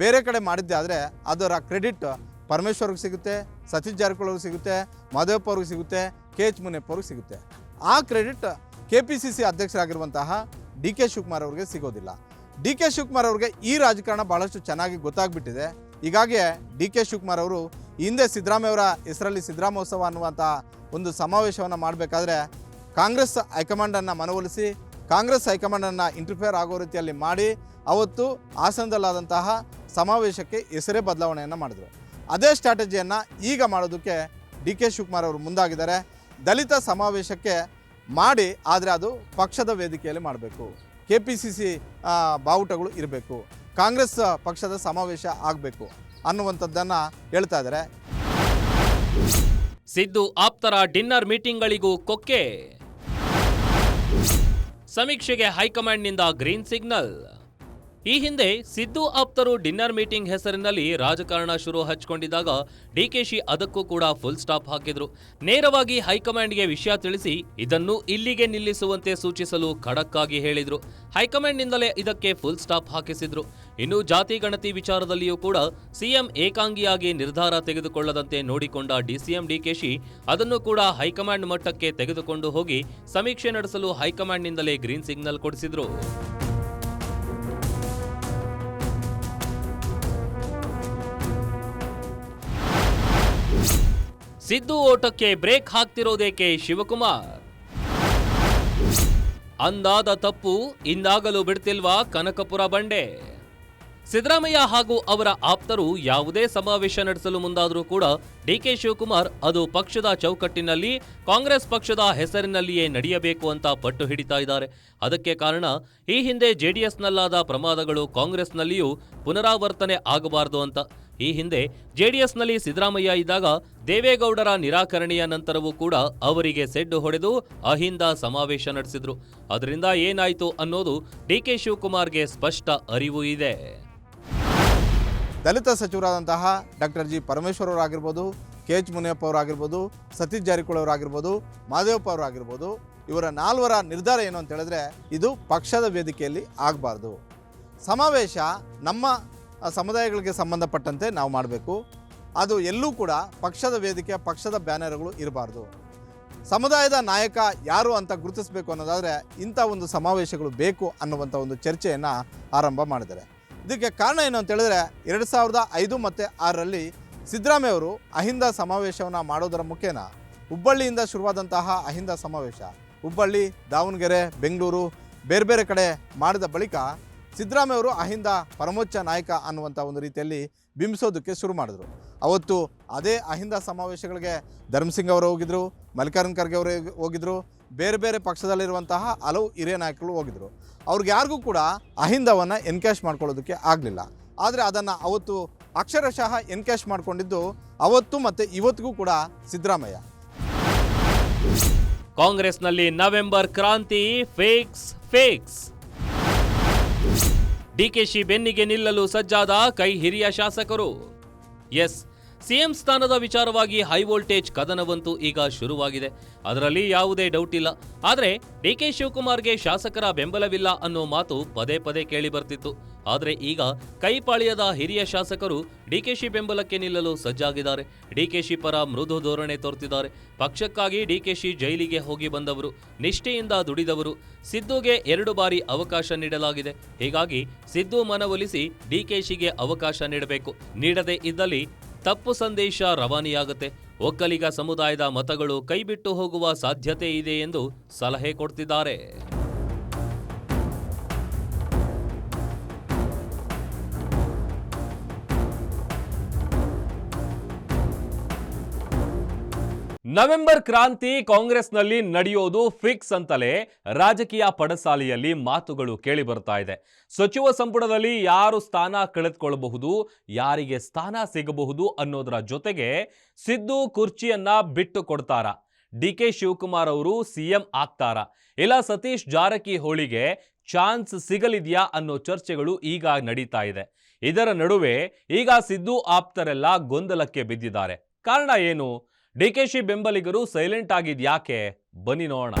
H: ಬೇರೆ ಕಡೆ ಮಾಡಿದ್ದೆ ಆದರೆ ಅದರ ಕ್ರೆಡಿಟ್ ಪರಮೇಶ್ವರ್ಗೆ ಸಿಗುತ್ತೆ, ಸತೀಶ್ ಜಾರಕಿಹೊಳಿ ಸಿಗುತ್ತೆ ಮಾಧವಪ್ಪ ಅವ್ರಿಗೆ ಸಿಗುತ್ತೆ, ಕೆ ಎಚ್ ಮುನಿಯಪ್ಪ ಅವ್ರಿಗೆ ಸಿಗುತ್ತೆ. ಆ credit K P C C ಅಧ್ಯಕ್ಷರಾಗಿರುವಂತಹ D K Shivakumar ಅವ್ರಿಗೆ ಸಿಗೋದಿಲ್ಲ. ಡಿ ಕೆ ಶಿವಕುಮಾರ್ ಅವ್ರಿಗೆ ಈ ರಾಜಕಾರಣ ಭಾಳಷ್ಟು ಚೆನ್ನಾಗಿ ಗೊತ್ತಾಗ್ಬಿಟ್ಟಿದೆ. ಹೀಗಾಗಿ ಡಿ ಕೆ ಶಿವಕುಮಾರ್ ಅವರು ಹಿಂದೆ ಸಿದ್ದರಾಮಯ್ಯವರ ಹೆಸರಲ್ಲಿ ಸಿದ್ದರಾಮೋತ್ಸವ ಅನ್ನುವಂಥ ಒಂದು ಸಮಾವೇಶವನ್ನು ಮಾಡಬೇಕಾದ್ರೆ ಕಾಂಗ್ರೆಸ್ ಹೈಕಮಾಂಡನ್ನು ಮನವೊಲಿಸಿ, ಕಾಂಗ್ರೆಸ್ ಹೈಕಮಾಂಡನ್ನು ಇಂಟರ್ಫೇರ್ ಆಗೋ ರೀತಿಯಲ್ಲಿ ಮಾಡಿ, ಅವತ್ತು ಹಾಸನದಲ್ಲಾದಂತಹ ಸಮಾವೇಶಕ್ಕೆ ಹೆಸರೇ ಬದಲಾವಣೆಯನ್ನು ಮಾಡಿದರು. ಅದೇ ಸ್ಟ್ರಾಟಜಿಯನ್ನು ಈಗ ಮಾಡೋದಕ್ಕೆ ಡಿ ಕೆ ಶಿವಕುಮಾರ್ ಅವರು ಮುಂದಾಗಿದ್ದಾರೆ. ದಲಿತ ಸಮಾವೇಶಕ್ಕೆ ಮಾಡಿ, ಆದರೆ ಅದು ಪಕ್ಷದ ವೇದಿಕೆಯಲ್ಲಿ ಮಾಡಬೇಕು. ಕೆ ಪಿ ಸಿ ಸಿ ಬಾವುಟಗಳು ಇರಬೇಕು. ಕಾಂಗ್ರೆಸ್ ಪಕ್ಷದ ಸಮಾವೇಶ ಆಗಬೇಕು ಅನ್ನುವಂಥದ್ದನ್ನು ಹೇಳ್ತಾ ಇದ್ದಾರೆ.
A: ಸಿದ್ದು ಆಪ್ತರ ಡಿನ್ನರ್ ಮೀಟಿಂಗ್ಗಳಿಗೂ ಕೊಕ್ಕೆ. ಸಮೀಕ್ಷೆಗೆ ಹೈಕಮಾಂಡ್ನಿಂದ ಗ್ರೀನ್ ಸಿಗ್ನಲ್. ಈ ಹಿಂದೆ ಸಿದ್ದು ಆಪ್ತರು ಡಿನ್ನರ್ ಮೀಟಿಂಗ್ ಹೆಸರಿನಲ್ಲಿ ರಾಜಕಾರಣ ಶುರು ಹಚ್ಕೊಂಡಿದ್ದಾಗ ಡಿಕೆಶಿ ಅದಕ್ಕೂ ಕೂಡ ಫುಲ್ ಸ್ಟಾಪ್ ಹಾಕಿದ್ರು. ನೇರವಾಗಿ ಹೈಕಮಾಂಡ್ಗೆ ವಿಷಯ ತಿಳಿಸಿ ಇದನ್ನು ಇಲ್ಲಿಗೆ ನಿಲ್ಲಿಸುವಂತೆ ಸೂಚಿಸಲು ಖಡಕ್ ಆಗಿ ಹೇಳಿದ್ರು. ಹೈಕಮಾಂಡ್ನಿಂದಲೇ ಇದಕ್ಕೆ ಫುಲ್ ಸ್ಟಾಪ್ ಹಾಕಿಸಿದ್ರು. ಇನ್ನು ಜಾತಿ ಗಣತಿ ವಿಚಾರದಲ್ಲಿಯೂ ಕೂಡ ಸಿಎಂ ಏಕಾಂಗಿಯಾಗಿ ನಿರ್ಧಾರ ತೆಗೆದುಕೊಳ್ಳದಂತೆ ನೋಡಿಕೊಂಡ ಡಿಸಿಎಂ ಡಿಕೆಶಿ ಅದನ್ನು ಕೂಡ ಹೈಕಮಾಂಡ್ ಮಟ್ಟಕ್ಕೆ ತೆಗೆದುಕೊಂಡು ಹೋಗಿ ಸಮೀಕ್ಷೆ ನಡೆಸಲು ಹೈಕಮಾಂಡ್ನಿಂದಲೇ ಗ್ರೀನ್ ಸಿಗ್ನಲ್ ಕೊಡಿಸಿದ್ರು. ಸಿದ್ದು ಓಟಕ್ಕೆ ಬ್ರೇಕ್ ಹಾಕ್ತಿರೋದೇಕೆ ಶಿವಕುಮಾರ್? ಅಂದಾದ ತಪ್ಪು ಇಂದಾಗಲು ಬಿಡ್ತಿಲ್ವಾ ಕನಕಪುರ ಬಂಡೆ? ಸಿದ್ದರಾಮಯ್ಯ ಹಾಗೂ ಅವರ ಆಪ್ತರು ಯಾವುದೇ ಸಮಾವೇಶ ನಡೆಸಲು ಮುಂದಾದರೂ ಕೂಡ ಡಿಕೆ ಶಿವಕುಮಾರ್ ಅದು ಪಕ್ಷದ ಚೌಕಟ್ಟಿನಲ್ಲಿ ಕಾಂಗ್ರೆಸ್ ಪಕ್ಷದ ಹೆಸರಿನಲ್ಲಿಯೇ ನಡೆಯಬೇಕು ಅಂತ ಪಟ್ಟು ಹಿಡಿತಾ ಇದ್ದಾರೆ. ಅದಕ್ಕೆ ಕಾರಣ ಈ ಹಿಂದೆ ಜೆಡಿಎಸ್ನಲ್ಲಾದ ಪ್ರಮಾದಗಳು ಕಾಂಗ್ರೆಸ್ನಲ್ಲಿಯೂ ಪುನರಾವರ್ತನೆ ಆಗಬಾರದು ಅಂತ. ಈ ಹಿಂದೆ ಜೆಡಿಎಸ್ನಲ್ಲಿ ಸಿದ್ದರಾಮಯ್ಯ ಇದ್ದಾಗ ದೇವೇಗೌಡರ ನಿರಾಕರಣೆಯ ನಂತರವೂ ಕೂಡ ಅವರಿಗೆ ಸೆಡ್ಡು ಹೊಡೆದು ಅಹಿಂದ ಸಮಾವೇಶ ನಡೆಸಿದ್ರು. ಅದರಿಂದ ಏನಾಯಿತು ಅನ್ನೋದು ಡಿಕೆ ಶಿವಕುಮಾರ್ಗೆ ಸ್ಪಷ್ಟ ಅರಿವು ಇದೆ.
H: ದಲಿತ ಸಚಿವರಾದಂತಹ ಡಾಕ್ಟರ್ ಜಿ. ಪರಮೇಶ್ವರ್ ಅವರಾಗಿರ್ಬೋದು, ಕೆ. ಎಚ್. ಮುನಿಯಪ್ಪ ಅವರಾಗಿರ್ಬೋದು, ಸತೀಶ್ ಜಾರಕಿಹೊಳಿ ಅವರಾಗಿರ್ಬೋದು, ಮಾದೇವಪ್ಪ ಅವರಾಗಿರ್ಬೋದು, ಇವರ ನಾಲ್ವರ ನಿರ್ಧಾರ ಏನು ಅಂತ ಹೇಳಿದ್ರೆ ಇದು ಪಕ್ಷದ ವೇದಿಕೆಯಲ್ಲಿ ಆಗಬಾರ್ದು. ಸಮಾವೇಶ ನಮ್ಮ ಆ, ಸಮುದಾಯಗಳಿಗೆ ಸಂಬಂಧಪಟ್ಟಂತೆ ನಾವು ಮಾಡಬೇಕು. ಅದು ಎಲ್ಲೂ ಕೂಡ ಪಕ್ಷದ ವೇದಿಕೆ ಪಕ್ಷದ ಬ್ಯಾನರ್ಗಳು ಇರಬಾರ್ದು. ಸಮುದಾಯದ ನಾಯಕ ಯಾರು ಅಂತ ಗುರುತಿಸಬೇಕು ಅನ್ನೋದಾದರೆ ಇಂಥ ಒಂದು ಸಮಾವೇಶಗಳು ಬೇಕು ಅನ್ನುವಂಥ ಒಂದು ಚರ್ಚೆಯನ್ನು ಆರಂಭ ಮಾಡಿದ್ದಾರೆ. ಇದಕ್ಕೆ ಕಾರಣ ಏನು ಅಂತ ಹೇಳಿದ್ರೆ ಎರಡು ಸಾವಿರದ ಐದು ಮತ್ತು ಆರರಲ್ಲಿ ಸಿದ್ದರಾಮಯ್ಯ ಅವರು ಅಹಿಂದ ಸಮಾವೇಶವನ್ನು ಮಾಡೋದರ ಮುಖೇನ ಹುಬ್ಬಳ್ಳಿಯಿಂದ ಶುರುವಾದಂತಹ ಅಹಿಂದ ಸಮಾವೇಶ ಹುಬ್ಬಳ್ಳಿ ದಾವಣಗೆರೆ ಬೆಂಗಳೂರು ಬೇರೆ ಬೇರೆ ಕಡೆ ಮಾಡಿದ ಬಳಿಕ ಸಿದ್ದರಾಮಯ್ಯ ಅವರು ಅಹಿಂದ ಪರಮೋಚ್ಚ ನಾಯಕ ಅನ್ನುವಂಥ ಒಂದು ರೀತಿಯಲ್ಲಿ ಬಿಂಬಿಸೋದಕ್ಕೆ ಶುರು ಮಾಡಿದ್ರು. ಅವತ್ತು ಅದೇ ಅಹಿಂದ ಸಮಾವೇಶಗಳಿಗೆ ಧರ್ಮಸಿಂಗ್ ಅವರು ಹೋಗಿದ್ರು, ಮಲ್ಲಿಕಾರ್ಜುನ್ ಖರ್ಗೆ ಅವರು ಹೋಗಿದ್ರು, ಬೇರೆ ಬೇರೆ ಪಕ್ಷದಲ್ಲಿರುವಂತಹ ಹಲವು ಹಿರಿಯ ನಾಯಕರು ಹೋಗಿದ್ರು. ಅವ್ರಿಗೆ ಯಾರಿಗೂ ಕೂಡ ಅಹಿಂದವನ್ನು ಎನ್ಕ್ಯಾಶ್ ಮಾಡ್ಕೊಳ್ಳೋದಕ್ಕೆ ಆಗಲಿಲ್ಲ. ಆದರೆ ಅದನ್ನು ಅವತ್ತು ಅಕ್ಷರಶಃ ಎನ್ಕ್ಯಾಶ್ ಮಾಡಿಕೊಂಡಿದ್ದು ಅವತ್ತು ಮತ್ತು ಇವತ್ತಿಗೂ ಕೂಡ ಸಿದ್ದರಾಮಯ್ಯ.
A: ಕಾಂಗ್ರೆಸ್ನಲ್ಲಿ ನವೆಂಬರ್ ಕ್ರಾಂತಿ, ಫೇಕ್ಸ್ ಫೇಕ್ಸ್. ಡಿಕೆಶಿ ಬೆನ್ನಿಗೆ ನಿಲ್ಲಲು ಸಜ್ಜಾದ ಕೈ ಹಿರಿಯ ಶಾಸಕರು. ಎಸ್, ಸಿಎಂ ಸ್ಥಾನದ ವಿಚಾರವಾಗಿ ಹೈ ವೋಲ್ಟೇಜ್ ಕದನವಂತೂ ಈಗ ಶುರುವಾಗಿದೆ. ಅದರಲ್ಲಿ ಯಾವುದೇ ಡೌಟ್ ಇಲ್ಲ. ಆದರೆ ಡಿಕೆ ಶಿವಕುಮಾರ್ಗೆ ಶಾಸಕರ ಬೆಂಬಲವಿಲ್ಲ ಅನ್ನೋ ಮಾತು ಪದೇ ಪದೇ ಕೇಳಿ ಬರ್ತಿತ್ತು. ಆದರೆ ಈಗ ಕೈಪಾಳ್ಯದ ಹಿರಿಯ ಶಾಸಕರು ಡಿಕೆಶಿ ಬೆಂಬಲಕ್ಕೆ ನಿಲ್ಲಲು ಸಜ್ಜಾಗಿದ್ದಾರೆ. ಡಿಕೆಶಿ ಪರ ಮೃದು ಧೋರಣೆ ತೋರ್ತಿದ್ದಾರೆ. ಪಕ್ಷಕ್ಕಾಗಿ ಡಿಕೆಶಿ ಜೈಲಿಗೆ ಹೋಗಿ ಬಂದವರು, ನಿಷ್ಠೆಯಿಂದ ದುಡಿದವರು, ಸಿದ್ದುಗೆ ಎರಡು ಬಾರಿ ಅವಕಾಶ ನೀಡಲಾಗಿದೆ. ಹೀಗಾಗಿ ಸಿದ್ದು ಮನವೊಲಿಸಿ ಡಿಕೆಶಿಗೆ ಅವಕಾಶ ನೀಡಬೇಕು. ನೀಡದೇ ಇದ್ದಲ್ಲಿ ತಪ್ಪು ಸಂದೇಶ ರವಾನೆಯಾಗುತ್ತೆ. ಒಕ್ಕಲಿಗ ಸಮುದಾಯದ ಮತಗಳು ಕೈಬಿಟ್ಟು ಹೋಗುವ ಸಾಧ್ಯತೆ ಇದೆ ಎಂದು ಸಲಹೆ ಕೊಡ್ತಿದ್ದಾರೆ. ನವೆಂಬರ್ ಕ್ರಾಂತಿ ಕಾಂಗ್ರೆಸ್ನಲ್ಲಿ ನಡೆಯೋದು ಫಿಕ್ಸ್ ಅಂತಲೇ ರಾಜಕೀಯ ಪಡಸಾಲಿಯಲ್ಲಿ ಮಾತುಗಳು ಕೇಳಿ ಬರ್ತಾ ಇದೆ. ಸಚಿವ ಸಂಪುಟದಲ್ಲಿ ಯಾರು ಸ್ಥಾನ ಕಳೆದುಕೊಳ್ಳಬಹುದು, ಯಾರಿಗೆ ಸ್ಥಾನ ಸಿಗಬಹುದು ಅನ್ನೋದರ ಜೊತೆಗೆ ಸಿದ್ದು ಕುರ್ಚಿಯನ್ನ ಬಿಟ್ಟು ಕೊಡ್ತಾರ? ಡಿ ಕೆ ಶಿವಕುಮಾರ್ ಅವರು ಸಿಎಂ ಆಗ್ತಾರ? ಇಲ್ಲ ಸತೀಶ್ ಜಾರಕಿಹೊಳಿಗೆ ಚಾನ್ಸ್ ಸಿಗಲಿದೆಯಾ ಅನ್ನೋ ಚರ್ಚೆಗಳು ಈಗ ನಡೀತಾ ಇದೆ. ಇದರ ನಡುವೆ ಈಗ ಸಿದ್ದು ಆಪ್ತರೆಲ್ಲ ಗೊಂದಲಕ್ಕೆ ಬಿದ್ದಿದ್ದಾರೆ. ಕಾರಣ ಏನು? ಡಿಕೆಶಿ ಬೆಂಬಲಿಗರು ಸೈಲೆಂಟ್ ಆಗಿದ್ಯಾಕೆ ಬನ್ನಿ ನೋಡೋಣ.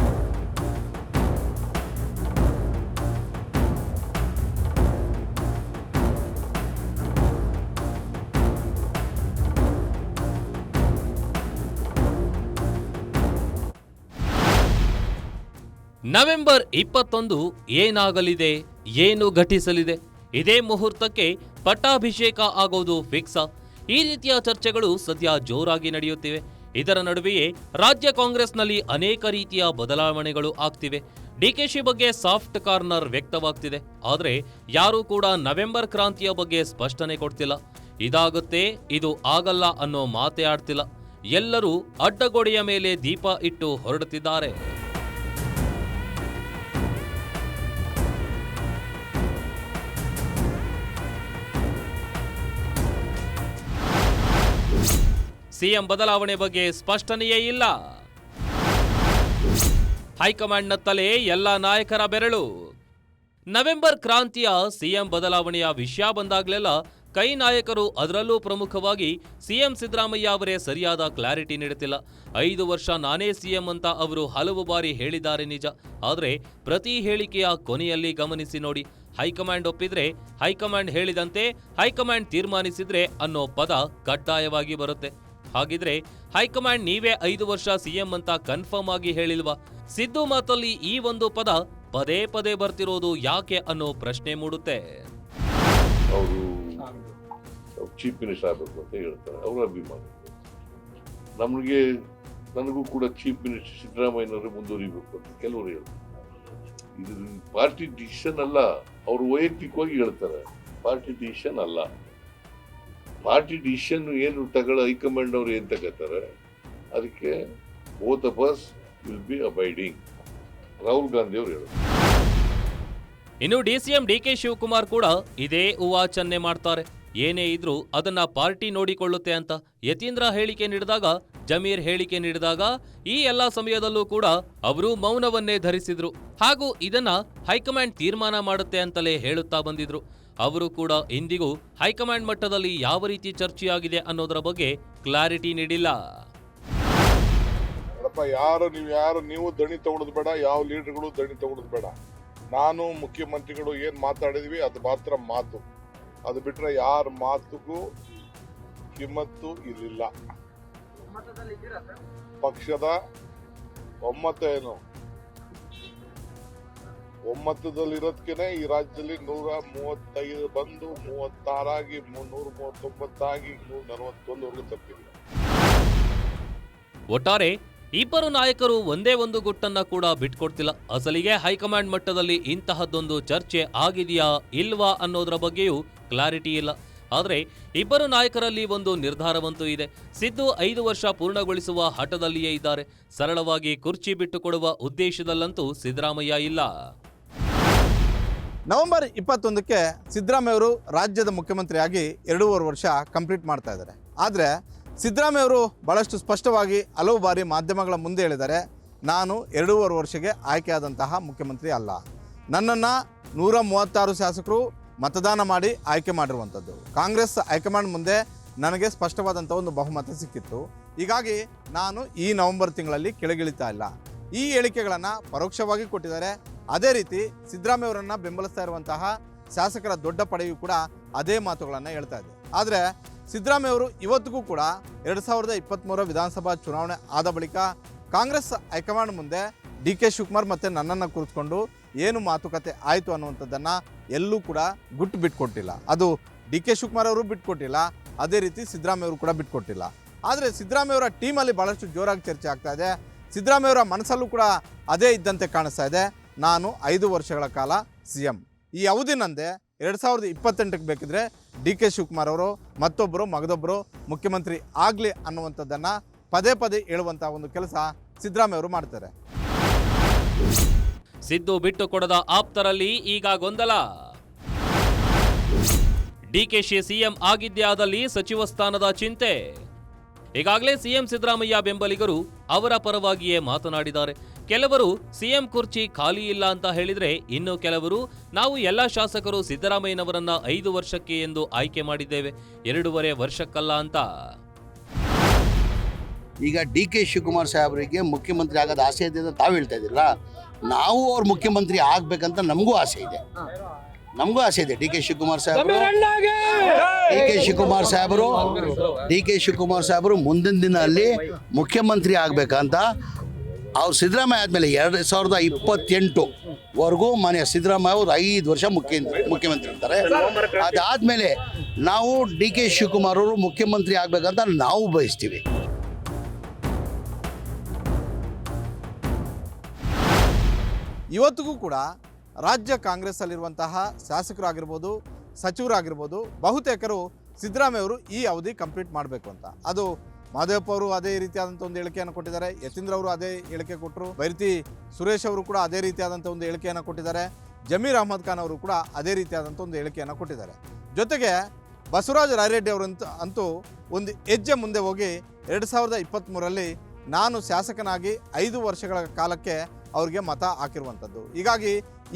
A: ನವೆಂಬರ್ ಇಪ್ಪತ್ತೊಂದು ಏನಾಗಲಿದೆ? ಏನು ಘಟಿಸಲಿದೆ? ಇದೇ ಮುಹೂರ್ತಕ್ಕೆ ಪಟ್ಟಾಭಿಷೇಕ ಆಗೋದು ಫಿಕ್ಸಾ ಈ ರೀತಿಯ ಚರ್ಚೆಗಳು ಸದ್ಯ ಜೋರಾಗಿ ನಡೆಯುತ್ತಿವೆ. ಇದರ ನಡುವೆಯೇ ರಾಜ್ಯ ಕಾಂಗ್ರೆಸ್ನಲ್ಲಿ ಅನೇಕ ರೀತಿಯ ಬದಲಾವಣೆಗಳು ಆಗ್ತಿವೆ. ಡಿಕೆಶಿ ಬಗ್ಗೆ ಸಾಫ್ಟ್ ಕಾರ್ನರ್ ವ್ಯಕ್ತವಾಗ್ತಿದೆ. ಆದರೆ ಯಾರೂ ಕೂಡ ನವೆಂಬರ್ ಕ್ರಾಂತಿಯ ಬಗ್ಗೆ ಸ್ಪಷ್ಟನೆ ಕೊಡ್ತಿಲ್ಲ. ಇದಾಗುತ್ತೆ, ಇದು ಆಗಲ್ಲ ಅನ್ನೋ ಮಾತೇ ಆಡ್ತಿಲ್ಲ. ಎಲ್ಲರೂ ಅಡ್ಡಗೋಡೆಯ ಮೇಲೆ ದೀಪ ಇಟ್ಟು ಹೊರಡುತ್ತಿದ್ದಾರೆ. ಸಿಎಂ ಬದಲಾವಣೆ ಬಗ್ಗೆ ಸ್ಪಷ್ಟನೆಯೇ ಇಲ್ಲ. ಹೈಕಮಾಂಡ್ನ ತಲೆ ಎಲ್ಲ ನಾಯಕರ ಬೆರಳು. ನವೆಂಬರ್ ಕ್ರಾಂತಿಯ ಸಿಎಂ ಬದಲಾವಣೆಯ ವಿಷಯ ಬಂದಾಗಲೆಲ್ಲ ಕೈ ನಾಯಕರು ಅದರಲ್ಲೂ ಪ್ರಮುಖವಾಗಿ ಸಿಎಂ ಸಿದ್ದರಾಮಯ್ಯ ಅವರೇ ಸರಿಯಾದ ಕ್ಲಾರಿಟಿ ನೀಡುತ್ತಿಲ್ಲ. ಐದು ವರ್ಷ ನಾನೇ ಸಿಎಂ ಅಂತ ಅವರು ಹಲವು ಬಾರಿ ಹೇಳಿದ್ದಾರೆ ನಿಜ. ಆದರೆ ಪ್ರತಿ ಹೇಳಿಕೆಯ ಕೊನೆಯಲ್ಲಿ ಗಮನಿಸಿ ನೋಡಿ. ಹೈಕಮಾಂಡ್ ಒಪ್ಪಿದ್ರೆ ಹೈಕಮಾಂಡ್ ಹೇಳಿದಂತೆ ಹೈಕಮಾಂಡ್ ತೀರ್ಮಾನಿಸಿದ್ರೆ ಅನ್ನೋ ಪದ ಕಡ್ಡಾಯವಾಗಿ ಬರುತ್ತೆ. ಹಾಗಿದ್ರೆ ಹೈಕಮಾಂಡ್ ನೀವೇ ಐದು ವರ್ಷ ಸಿಎಂ ಅಂತ ಕನ್ಫರ್ಮ್ ಆಗಿ ಹೇಳಿಲ್ವಾ? ಸಿದ್ದು ಮಾತಲ್ಲಿ ಈ ಒಂದು ಪದ ಪದೇ ಪದೇ ಬರ್ತಿರೋದು ಯಾಕೆ ಅನ್ನೋ ಪ್ರಶ್ನೆ ಮೂಡುತ್ತೆ.
B: ಅವರು ಚೀಫ್ ಮಿನಿಸ್ಟರ್ ಆಗಬೇಕು ಅಂತ ಹೇಳ್ತಾರೆ. ಅವರ ಅಭಿಮಾನ ನಮಗೆ, ನನಗೂ ಕೂಡ ಚೀಫ್ ಮಿನಿಸ್ಟರ್ ಸಿದ್ದರಾಮಯ್ಯನವರು ಮುಂದುವರಿಬೇಕು ಅಂತ ಕೆಲವರು ಹೇಳ್ತಾರೆ. ಇದು ಪಾರ್ಟಿ ಡಿಸಿಷನ್ ಅಲ್ಲ, ಅವರು ವೈಯಕ್ತಿಕವಾಗಿ ಹೇಳ್ತಾರೆ. ಪಾರ್ಟಿ ಡಿಸಿಷನ್ ಅಲ್ಲ. ಪಾರ್ಟಿ ಡಿಸಿಷನ್ ಏನು ತಗೊಳ್ಳೋ ಹೈಕಮಾಂಡ್ ಅವರು ಏನ್ ತಗೋತಾರೆ? ಅದಕ್ಕೆ oath of will be abiding Rahul Gandhi ಅವರು ಹೇಳಿದ್ರು
A: ಇನ್ನು ಡಿಸಿಎಂ ಡಿಕೆ ಶಿವಕುಮಾರ್ ಕೂಡ ಇದೇ ಉವಾಚನ್ನೆ ಮಾಡ್ತಾರೆ. ಏನೇ ಇದ್ರೂ ಅದನ್ನ ಪಾರ್ಟಿ ನೋಡಿಕೊಳ್ಳುತ್ತೆ ಅಂತ ಯತೀಂದ್ರ ಹೇಳಿಕೆ ನೀಡಿದಾಗ, ಜಮೀರ್ ಹೇಳಿಕೆ ನೀಡಿದಾಗ ಈ ಎಲ್ಲಾ ಸಮಯದಲ್ಲೂ ಕೂಡ ಅವರು ಮೌನವನ್ನೇ ಧರಿಸಿದ್ರು. ಹಾಗೂ ಇದನ್ನ ಹೈಕಮಾಂಡ್ ತೀರ್ಮಾನ ಮಾಡುತ್ತೆ ಅಂತಲೇ ಹೇಳುತ್ತಾ ಬಂದಿದ್ರು. ಅವರು ಕೂಡ ಇಂದಿಗೂ ಹೈಕಮಾಂಡ್ ಮಟ್ಟದಲ್ಲಿ ಯಾವ ರೀತಿ ಚರ್ಚೆಯಾಗಿದೆ ಅನ್ನೋದರ ಬಗ್ಗೆ ಕ್ಲಾರಿಟಿ ನೀಡಿಲ್ಲ.
I: ಯಾರು ನೀವು ಯಾರು, ನೀವು ದಣಿ ತಗೊಳ್ಳೋದು ಬೇಡ, ಯಾವ ಲೀಡರ್ಗಳು ದಣಿ ತಗೊಳ್ಳೋದು ಬೇಡ. ನಾನು ಮುಖ್ಯಮಂತ್ರಿಗಳು ಏನು ಮಾತಾಡಿದ್ವಿ, ಅದು ಮಾತ್ರ ಮಾತು. ಅದು ಬಿಟ್ರೆ ಯಾರ ಮಾತುಗೂ ಕಿಮ್ಮತ್ತು ಇರಲಿಲ್ಲ ಪಕ್ಷದ ಒಮ್ಮತ ಏನು? ಒಮ್ಮತದಲ್ಲಿರೋದಕ್ಕೆ ಈ ರಾಜ್ಯದಲ್ಲಿ ನೂರ ಮೂವತ್ತೈದು ಬಂದು ಮೂವತ್ತಾರಾಗಿ ನೂರ ಮೂವತ್ತೊಂಬತ್ತಾಗಿ ನೂರ ನಲವತ್ತೊಂದವರೆಗೂ ತಪ್ಪಿದೆ.
A: ಒಟ್ಟಾರೆ ಇಬ್ಬರು ನಾಯಕರು ಒಂದೇ ಒಂದು ಗುಟ್ಟನ್ನ ಕೂಡ ಬಿಟ್ಕೊಡ್ತಿಲ್ಲ. ಅಸಲಿಗೆ ಹೈಕಮಾಂಡ್ ಮಟ್ಟದಲ್ಲಿ ಇಂತಹದ್ದೊಂದು ಚರ್ಚೆ ಆಗಿದೆಯಾ ಇಲ್ವಾ ಅನ್ನೋದರ ಬಗ್ಗೆಯೂ ಕ್ಲಾರಿಟಿ ಇಲ್ಲ. ಆದರೆ ಇಬ್ಬರು ನಾಯಕರಲ್ಲಿ ಒಂದು ನಿರ್ಧಾರವಂತೂ ಇದೆ. ಸಿದ್ದು ಐದು ವರ್ಷ ಪೂರ್ಣಗೊಳಿಸುವ ಹಠದಲ್ಲಿಯೇ ಇದ್ದಾರೆ. ಸರಳವಾಗಿ ಕುರ್ಚಿ ಬಿಟ್ಟುಕೊಡುವ ಉದ್ದೇಶದಲ್ಲಂತೂ ಸಿದ್ದರಾಮಯ್ಯ ಇಲ್ಲ.
H: ನವೆಂಬರ್ ಇಪ್ಪತ್ತೊಂದಕ್ಕೆ ಸಿದ್ದರಾಮಯ್ಯವರು ರಾಜ್ಯದ ಮುಖ್ಯಮಂತ್ರಿಯಾಗಿ ಎರಡೂವರೆ ವರ್ಷ ಕಂಪ್ಲೀಟ್ ಮಾಡ್ತಾ ಇದ್ದಾರೆ. ಆದರೆ ಸಿದ್ದರಾಮಯ್ಯವರು ಭಾಳಷ್ಟು ಸ್ಪಷ್ಟವಾಗಿ ಹಲವು ಬಾರಿ ಮಾಧ್ಯಮಗಳ ಮುಂದೆ ಹೇಳಿದ್ದಾರೆ, ನಾನು ಎರಡೂವರೆ ವರ್ಷಕ್ಕೆ ಆಯ್ಕೆಯಾದಂತಹ ಮುಖ್ಯಮಂತ್ರಿ ಅಲ್ಲ. ನನ್ನನ್ನು ನೂರ ಮೂವತ್ತಾರು ಶಾಸಕರು ಮತದಾನ ಮಾಡಿ ಆಯ್ಕೆ ಮಾಡಿರುವಂಥದ್ದು ಕಾಂಗ್ರೆಸ್ ಹೈಕಮಾಂಡ್ ಮುಂದೆ ನನಗೆ ಸ್ಪಷ್ಟವಾದಂಥ ಒಂದು ಬಹುಮತ ಸಿಕ್ಕಿತ್ತು. ಹೀಗಾಗಿ ನಾನು ಈ ನವೆಂಬರ್ ತಿಂಗಳಲ್ಲಿ ಕೆಳಗಿಳಿತಾ ಇಲ್ಲ. ಈ ಹೇಳಿಕೆಗಳನ್ನು ಪರೋಕ್ಷವಾಗಿ ಕೊಟ್ಟಿದ್ದಾರೆ. ಅದೇ ರೀತಿ ಸಿದ್ದರಾಮಯ್ಯವರನ್ನ ಬೆಂಬಲಿಸ್ತಾ ಇರುವಂತಹ ಶಾಸಕರ ದೊಡ್ಡ ಪಡೆಯು ಕೂಡ ಅದೇ ಮಾತುಗಳನ್ನು ಹೇಳ್ತಾ ಇದೆ. ಆದರೆ ಸಿದ್ದರಾಮಯ್ಯವರು ಇವತ್ತಿಗೂ ಕೂಡ ಎರಡು ಸಾವಿರದ ಇಪ್ಪತ್ತ್ಮೂರ ವಿಧಾನಸಭಾ ಚುನಾವಣೆ ಆದ ಬಳಿಕ ಕಾಂಗ್ರೆಸ್ ಹೈಕಮಾಂಡ್ ಮುಂದೆ ಡಿ ಕೆ ಶಿವಕುಮಾರ್ ಮತ್ತು ನನ್ನನ್ನು ಕುರಿತುಕೊಂಡು ಏನು ಮಾತುಕತೆ ಆಯಿತು ಅನ್ನುವಂಥದ್ದನ್ನು ಎಲ್ಲೂ ಕೂಡ ಗುಟ್ಟು ಬಿಟ್ಕೊಟ್ಟಿಲ್ಲ. ಅದು ಡಿ ಕೆ ಶಿವಕುಮಾರ್ ಅವರು ಬಿಟ್ಕೊಟ್ಟಿಲ್ಲ, ಅದೇ ರೀತಿ ಸಿದ್ದರಾಮಯ್ಯ ಅವರು ಕೂಡ ಬಿಟ್ಕೊಟ್ಟಿಲ್ಲ. ಆದರೆ ಸಿದ್ದರಾಮಯ್ಯವರ ಟೀಮಲ್ಲಿ ಭಾಳಷ್ಟು ಜೋರಾಗಿ ಚರ್ಚೆ ಆಗ್ತಾ ಇದೆ. ಸಿದ್ದರಾಮಯ್ಯವರ ಮನಸ್ಸಲ್ಲೂ ಕೂಡ ಅದೇ ಇದ್ದಂತೆ ಕಾಣಿಸ್ತಾ ಇದೆ. ನಾನು ಐದು ವರ್ಷಗಳ ಕಾಲ ಸಿ ಎಂ ಈ ಅವಧಿನಂದೆ ಎರಡು ಸಾವಿರದ ಇಪ್ಪತ್ತೆಂಟಕ್ಕೆ ಬೇಕಿದ್ರೆ ಡಿ ಕೆ ಶಿವಕುಮಾರ್ ಅವರು ಮತ್ತೊಬ್ಬರು ಮಗದೊಬ್ಬರು ಮುಖ್ಯಮಂತ್ರಿ ಆಗಲಿ ಅನ್ನುವಂಥದ್ದನ್ನು ಪದೇ ಪದೇ ಹೇಳುವಂಥ ಒಂದು ಕೆಲಸ ಸಿದ್ದರಾಮಯ್ಯ ಅವರು ಮಾಡ್ತಾರೆ.
A: ಸಿದ್ದು ಬಿಟ್ಟು ಕೊಡದ ಆಪ್ತರಲ್ಲಿ ಈಗ ಗೊಂದಲ. ಡಿಕೆಶಿ ಸಿಎಂ ಆಗಿದ್ದೇ ಆದಲ್ಲಿ ಸಚಿವ ಸ್ಥಾನದ ಚಿಂತೆ. ಈಗಾಗಲೇ ಸಿಎಂ ಸಿದ್ದರಾಮಯ್ಯ ಬೆಂಬಲಿಗರು ಅವರ ಪರವಾಗಿಯೇ ಮಾತನಾಡಿದ್ದಾರೆ. ಕೆಲವರು ಸಿಎಂ ಕುರ್ಚಿ ಖಾಲಿ ಇಲ್ಲ ಅಂತ ಹೇಳಿದ್ರೆ ಇನ್ನು ಕೆಲವರು ನಾವು ಎಲ್ಲ ಶಾಸಕರು ಸಿದ್ದರಾಮಯ್ಯನವರನ್ನ ಐದು ವರ್ಷಕ್ಕೆ ಎಂದು ಆಯ್ಕೆ ಮಾಡಿದ್ದೇವೆ. ಎರಡೂವರೆ ವರ್ಷಕ್ಕಲ್ಲ ಅಂತ.
D: ಈಗ ಡಿ ಕೆ ಶಿವಕುಮಾರ್ ಸಾಹೇಬರಿಗೆ ಮುಖ್ಯಮಂತ್ರಿ ಆಗೋದು ಆಸೆ ಇದೆ ಅಂತ ತಾವು ಹೇಳ್ತಾ ಇದ್ದೀರಲ್ಲ ನಾವು ಅವ್ರ ಮುಖ್ಯಮಂತ್ರಿ ಆಗ್ಬೇಕಂತ ನಮಗೂ ಆಸೆ ಇದೆ. ನಮಗೂ ಆಸೆ ಇದೆ ಡಿ ಕೆ ಶಿವಕುಮಾರ್ ಸಾಹೇಬರು. ಡಿ ಕೆ ಶಿವಕುಮಾರ್ ಸಾಹೇಬರು ಡಿ ಕೆ ಶಿವಕುಮಾರ್ ಸಾಹೇಬರು ಮುಂದಿನ ದಿನ ಅಲ್ಲಿ ಮುಖ್ಯಮಂತ್ರಿ ಆಗ್ಬೇಕಂತ ಅವ್ರು ಸಿದ್ದರಾಮಯ್ಯ ಆದಮೇಲೆ ಎರಡು ಸಾವಿರದ ಇಪ್ಪತ್ತೆಂಟು ವರೆಗೂ ಮಾನ್ಯ ಸಿದ್ದರಾಮಯ್ಯ ಅವರು ಐದು ವರ್ಷ ಮುಖ್ಯ ಮುಖ್ಯಮಂತ್ರಿ ಇರ್ತಾರೆ. ಅದಾದಮೇಲೆ ನಾವು ಡಿ ಕೆ ಶಿವಕುಮಾರ್ ಅವರು ಮುಖ್ಯಮಂತ್ರಿ ಆಗಬೇಕಂತ ನಾವು ಬಯಸ್ತೀವಿ.
H: ಇವತ್ತಿಗೂ ಕೂಡ ರಾಜ್ಯ ಕಾಂಗ್ರೆಸ್ಸಲ್ಲಿರುವಂತಹ ಶಾಸಕರಾಗಿರ್ಬೋದು, ಸಚಿವರಾಗಿರ್ಬೋದು ಬಹುತೇಕರು ಸಿದ್ದರಾಮಯ್ಯವರು ಈ ಅವಧಿ ಕಂಪ್ಲೀಟ್ ಮಾಡಬೇಕು ಅಂತ. ಅದು ಮಾದೇವಪ್ಪ ಅವರು ಅದೇ ರೀತಿಯಾದಂಥ ಒಂದು ಹೇಳಿಕೆಯನ್ನು ಕೊಟ್ಟಿದ್ದಾರೆ. ಯತೀಂದ್ರ ಅವರು ಅದೇ ಹೇಳಿಕೆ ಕೊಟ್ಟರು ಬೈರತಿ ಸುರೇಶ್ ಅವರು ಕೂಡ ಅದೇ ರೀತಿಯಾದಂಥ ಒಂದು ಹೇಳಿಕೆಯನ್ನು ಕೊಟ್ಟಿದ್ದಾರೆ. ಜಮೀರ್ ಅಹಮದ್ ಖಾನ್ ಅವರು ಕೂಡ ಅದೇ ರೀತಿಯಾದಂಥ ಒಂದು ಹೇಳಿಕೆಯನ್ನು ಕೊಟ್ಟಿದ್ದಾರೆ. ಜೊತೆಗೆ ಬಸವರಾಜ ರಾಯರೆಡ್ಡಿ ಅವರಂತೂ ಅಂತೂ ಒಂದು ಹೆಜ್ಜೆ ಮುಂದೆ ಹೋಗಿ ಎರಡು ಸಾವಿರದ ಇಪ್ಪತ್ತ್ಮೂರಲ್ಲಿ ನಾನು ಶಾಸಕನಾಗಿ ಐದು ವರ್ಷಗಳ ಕಾಲಕ್ಕೆ ಅವ್ರಿಗೆ ಮತ ಹಾಕಿರುವಂಥದ್ದು ಹೀಗಾಗಿ